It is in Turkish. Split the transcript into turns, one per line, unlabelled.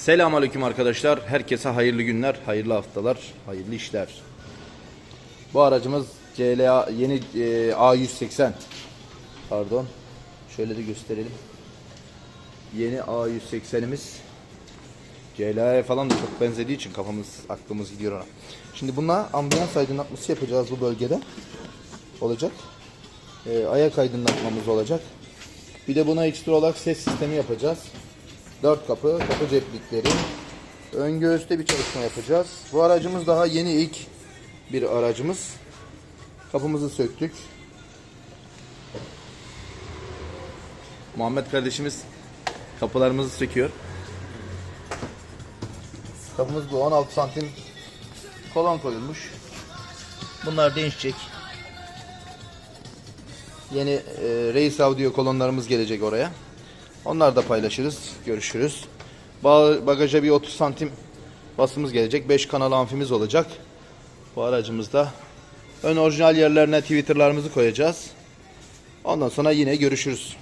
Selamünaleyküm arkadaşlar. Herkese hayırlı günler, hayırlı haftalar, hayırlı işler. Bu aracımız CLA yeni e, A180. Pardon. Şöyle de gösterelim. Yeni A180'imiz. CLA'ya falan da çok benzediği için kafamız, aklımız gidiyor ona. Şimdi bununla ambiyans aydınlatması yapacağız bu bölgede. Olacak. E, ayak aydınlatmamız olacak. Bir de buna ekstra olarak ses sistemi yapacağız. Dört kapı, kapı ceplikleri. Ön göğüste bir çalışma yapacağız. Bu aracımız daha yeni ilk bir aracımız. Kapımızı söktük. Muhammed kardeşimiz kapılarımızı söküyor. Kapımız bu 16 santim kolon koyulmuş. Bunlar değişecek. Yeni e, Reis Audio kolonlarımız gelecek oraya. Onlar da paylaşırız. Görüşürüz. Ba- Bagaja bir 30 santim basımız gelecek. 5 kanal amfimiz olacak. Bu aracımızda. Ön orijinal yerlerine Twitter'larımızı koyacağız. Ondan sonra yine görüşürüz.